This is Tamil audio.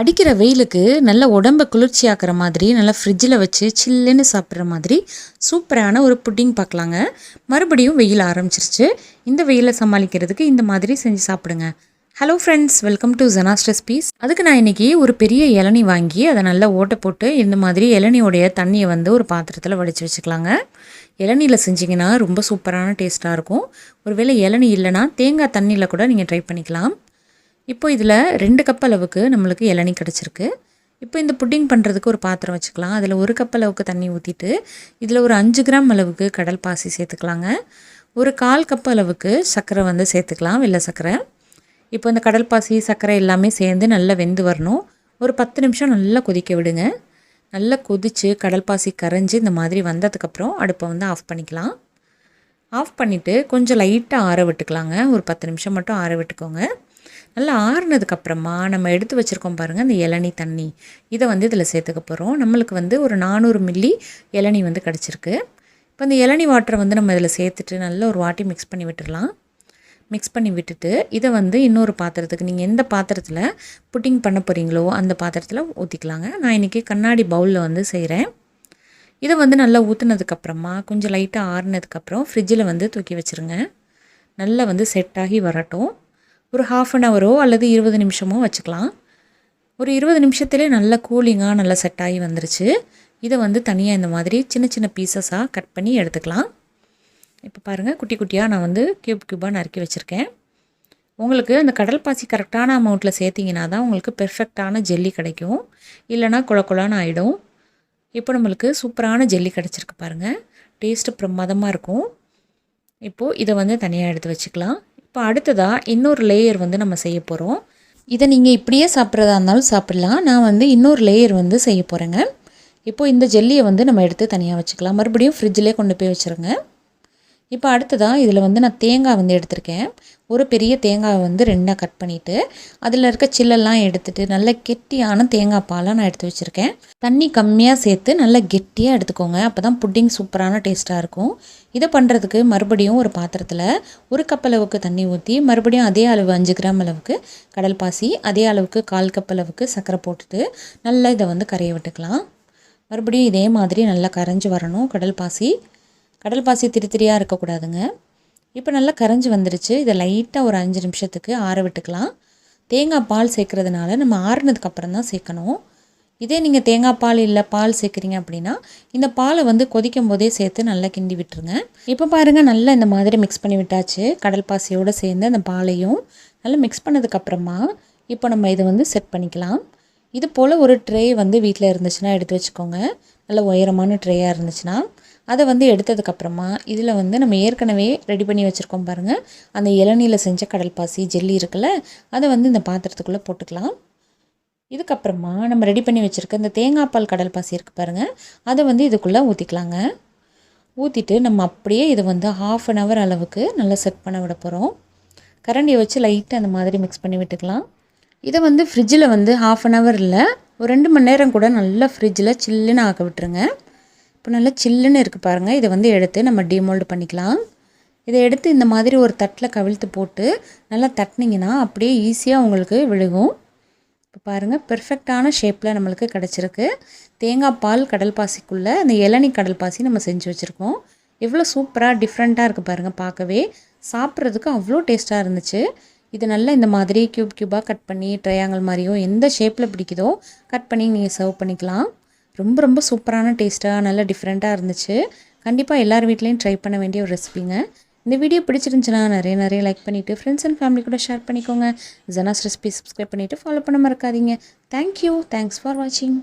அடிக்கிற வெயிலுக்கு நல்ல உடம்பை குளிர்ச்சியாக்குற மாதிரி நல்லா ஃப்ரிட்ஜில் வச்சு சில்லுன்னு சாப்பிட்ற மாதிரி சூப்பரான ஒரு புட்டிங் பார்க்கலாங்க மறுபடியும் வெயில் ஆரம்பிச்சிருச்சு. இந்த வெயிலை சமாளிக்கிறதுக்கு இந்த மாதிரி செஞ்சு சாப்பிடுங்க. Hello friends welcome to Jana's recipes அதுக்கு நான் இன்றைக்கி ஒரு பெரிய இளநி வாங்கி அதை நல்லா ஓட்டை போட்டு இந்த மாதிரி இளநியோடைய தண்ணியை வந்து ஒரு பாத்திரத்தில் வடித்து வச்சுக்கலாங்க. இளநியில் செஞ்சிங்கன்னா ரொம்ப சூப்பரான டேஸ்ட்டாக இருக்கும். ஒருவேளை இளநி இல்லைன்னா தேங்காய் தண்ணியில் கூட நீங்கள் ட்ரை பண்ணிக்கலாம். இப்போ இதில் ரெண்டு கப் அளவுக்கு நம்மளுக்கு இளநி கிடச்சிருக்கு. இப்போ இந்த புட்டிங் பண்ணுறதுக்கு ஒரு பாத்திரம் வச்சுக்கலாம். அதில் ஒரு கப் அளவுக்கு தண்ணி ஊற்றிட்டு இதில் ஒரு அஞ்சு கிராம் அளவுக்கு கடல் பாசி சேர்த்துக்கலாங்க. ஒரு கால் கப் அளவுக்கு சர்க்கரை வந்து சேர்த்துக்கலாம் வெள்ளை சர்க்கரை. இப்போ இந்த கடல் பாசி சர்க்கரை எல்லாமே சேர்ந்து நல்லா வெந்து வரணும். ஒரு பத்து நிமிஷம் நல்லா கொதிக்க விடுங்க. நல்லா கொதித்து கடல் பாசி கரைஞ்சி இந்த மாதிரி வந்ததுக்கப்புறம் அடுப்பை வந்து ஆஃப் பண்ணிக்கலாம். ஆஃப் பண்ணிவிட்டு கொஞ்சம் லைட்டாக ஆற விட்டுக்கலாங்க. ஒரு பத்து நிமிஷம் மட்டும் ஆற விட்டுக்கோங்க. நல்லா ஆறுனதுக்கப்புறமா நம்ம எடுத்து வச்சுருக்கோம் பாருங்கள் அந்த இளநி தண்ணி. இதை வந்து இதில் சேர்த்துக்க போகிறோம் நம்மளுக்கு வந்து ஒரு நானூறு மில்லி இளநி வந்து கிடச்சிருக்கு. இப்போ அந்த இளநி வாட்டரை வந்து நம்ம இதில் சேர்த்துட்டு நல்ல ஒரு வாட்டி மிக்ஸ் பண்ணி விட்டுடலாம் மிக்ஸ் பண்ணி விட்டுட்டு இதை வந்து இன்னொரு பாத்திரத்துக்கு நீங்கள் எந்த பாத்திரத்தில் புட்டிங் பண்ண போகிறீங்களோ அந்த பாத்திரத்தில் ஊற்றிக்கலாங்க நான் இன்றைக்கி கண்ணாடி பவுலில் வந்து செய்கிறேன் இதை வந்து நல்லா ஊற்றுனதுக்கப்புறமா கொஞ்சம் லைட்டாக ஆறுனதுக்கப்புறம் ஃப்ரிட்ஜில் வந்து தூக்கி வச்சுருங்க. நல்லா வந்து செட் ஆகி வரட்டும். ஒரு ஹாஃப் அன் ஹவரோ அல்லது இருபது நிமிஷமோ வச்சுக்கலாம். ஒரு இருபது நிமிஷத்துலேயே நல்ல கூலிங்காக நல்லா செட் ஆகி வந்துருச்சு. இதை வந்து தனியாக இந்த மாதிரி சின்ன சின்ன பீசஸாக கட் பண்ணி எடுத்துக்கலாம். இப்போ பாருங்கள் குட்டி குட்டியாக நான் வந்து க்யூப் க்யூபாக நறுக்கி வச்சுருக்கேன். உங்களுக்கு அந்த கடல் பாசி கரெக்டான அமௌண்ட்டில் சேர்த்திங்கன்னா தான் உங்களுக்கு பெர்ஃபெக்டான ஜெல்லி கிடைக்கும். இல்லைனா குழ ஆகிடும் இப்போ நம்மளுக்கு சூப்பரான ஜெல்லி கிடச்சிருக்கு பாருங்கள் டேஸ்ட்டு பிரமாதமாக இருக்கும். இப்போது இதை வந்து தனியாக எடுத்து வச்சுக்கலாம். இப்போ அடுத்ததாக இன்னொரு லேயர் வந்து நம்ம செய்ய போகிறோம் இதை நீங்கள் இப்படியே சாப்பிட்றதா இருந்தாலும் சாப்பிட்லாம். நான் வந்து இன்னொரு லேயர் வந்து செய்ய போகிறேங்க இப்போது இந்த ஜெல்லியை வந்து நம்ம எடுத்து தனியாக வச்சுக்கலாம். மறுபடியும் ஃப்ரிட்ஜிலே கொண்டு போய் வச்சுருங்க. இப்போ அடுத்ததாக இதில் வந்து நான் தேங்காய் வந்து எடுத்திருக்கேன். ஒரு பெரிய தேங்காயை வந்து ரெண்டாக கட் பண்ணிவிட்டு அதில் இருக்க சில்லெல்லாம் எடுத்துகிட்டு நல்ல கெட்டியான தேங்காய் பாலாக நான் எடுத்து வச்சுருக்கேன். தண்ணி கம்மியாக சேர்த்து நல்லா கெட்டியாக எடுத்துக்கோங்க. அப்போ தான் புட்டிங் சூப்பரான டேஸ்ட்டாக இருக்கும். இதை பண்ணுறதுக்கு மறுபடியும் ஒரு பாத்திரத்தில் ஒரு கப் அளவுக்கு தண்ணி ஊற்றி மறுபடியும் அதே அளவு அஞ்சு கிராம் அளவுக்கு கடல் பாசி அதே அளவுக்கு கால் கப் அளவுக்கு சர்க்கரை போட்டுட்டு நல்லா இதை வந்து கரைய விட்டுக்கலாம். மறுபடியும் இதே மாதிரி நல்லா கரைஞ்சி வரணும். கடல் பாசி கடல் பாசி திரி திரியாக இருக்கக்கூடாதுங்க. இப்போ நல்லா கரைஞ்சி வந்துருச்சு. இதை லைட்டாக ஒரு அஞ்சு நிமிஷத்துக்கு ஆற விட்டுக்கலாம். தேங்காய் பால் சேர்க்குறதுனால நம்ம ஆறுனதுக்கப்புறம் தான் சேர்க்கணும். இதே நீங்கள் தேங்காய் பால் இல்லை பால் சேர்க்குறீங்க அப்படின்னா இந்த பாலை வந்து கொதிக்கும் போதே சேர்த்து நல்லா கிண்டி விட்டுருங்க. இப்போ பாருங்கள் நல்லா இந்த மாதிரி மிக்ஸ் பண்ணி விட்டாச்சு. கடல் பாசியோடு சேர்ந்து அந்த பாலையும் நல்லா மிக்ஸ் பண்ணதுக்கப்புறமா இப்போ நம்ம இதை வந்து செட் பண்ணிக்கலாம். இது போல் ஒரு ட்ரே வந்து வீட்டில் இருந்துச்சுன்னா எடுத்து வச்சுக்கோங்க. நல்ல உயரமான ட்ரேயாக இருந்துச்சுன்னா. அதை வந்து எடுத்ததுக்கப்புறமா இதில் வந்து நம்ம ஏற்கனவே ரெடி பண்ணி வச்சுருக்கோம் பாருங்கள் அந்த இளநீல செஞ்ச கடல் பாசி ஜெல்லி இருக்குல்ல அதை வந்து இந்த பாத்திரத்துக்குள்ளே போட்டுக்கலாம். இதுக்கப்புறமா நம்ம ரெடி பண்ணி வச்சுருக்க இந்த தேங்காய் பால் கடல் பாசி இருக்குது பாருங்கள் அதை வந்து இதுக்குள்ளே ஊற்றிக்கலாங்க ஊற்றிட்டு நம்ம அப்படியே இதை வந்து ஹாஃப் அன் ஹவர் அளவுக்கு நல்லா செட் பண்ண விட போகிறோம் கரண்டியை வச்சு லைட்டாக அந்த மாதிரி மிக்ஸ் பண்ணி விட்டுக்கலாம். இதை வந்து ஃப்ரிட்ஜில் வந்து ஹாஃப் அன் ஹவர் இல்லை ஒரு ரெண்டு மணி நேரம் கூட நல்லா ஃப்ரிட்ஜில் சில்லுன்னு ஆக்க விட்டுருங்க. இப்போ நல்லா சில்லுன்னு இருக்குது பாருங்கள் இதை வந்து எடுத்து நம்ம டிமோல்டு பண்ணிக்கலாம். இதை எடுத்து இந்த மாதிரி ஒரு தட்டில் கவிழ்த்து போட்டு நல்லா தட்டினீங்கன்னா அப்படியே ஈஸியாக உங்களுக்கு விழுகும். இப்போ பாருங்கள் பெர்ஃபெக்டான ஷேப்பில் நம்மளுக்கு கிடச்சிருக்கு. தேங்காய் பால் கடல் பாசிக்குள்ளே அந்த இளநி கடல் பாசி நம்ம செஞ்சு வச்சுருக்கோம். எவ்வளோ சூப்பராக டிஃப்ரெண்ட்டாக இருக்குது பாருங்கள் பார்க்கவே. சாப்பிட்றதுக்கு அவ்வளோ டேஸ்ட்டாக இருந்துச்சு. இது நல்லா இந்த மாதிரி க்யூப் க்யூபாக கட் பண்ணி ட்ரையாங்கல் மாதிரியோ எந்த ஷேப்பில் பிடிக்குதோ கட் பண்ணி நீங்கள் சர்வ் பண்ணிக்கலாம். ரொம்ப ரொம்ப சூப்பரான டேஸ்ட்டாக நல்லா டிஃப்ரெண்ட்டாக இருந்துச்சு. கண்டிப்பாக எல்லார் வீட்லேயும் ட்ரை பண்ண வேண்டிய ஒரு ரெசிபிங்க இந்த வீடியோ பிடிச்சிருந்துச்சுன்னா நிறைய நிறைய லைக் பண்ணிவிட்டு ஃப்ரெண்ட்ஸ் அண்ட் ஃபேமிலி கூட ஷேர் பண்ணிக்கோங்க. ஜனாஸ் ரெசிபி சப்ஸ்கிரைப் பண்ணிவிட்டு ஃபாலோ பண்ண மறக்காதீங்க. தேங்க்யூ தேங்க்ஸ் ஃபார் வாட்சிங்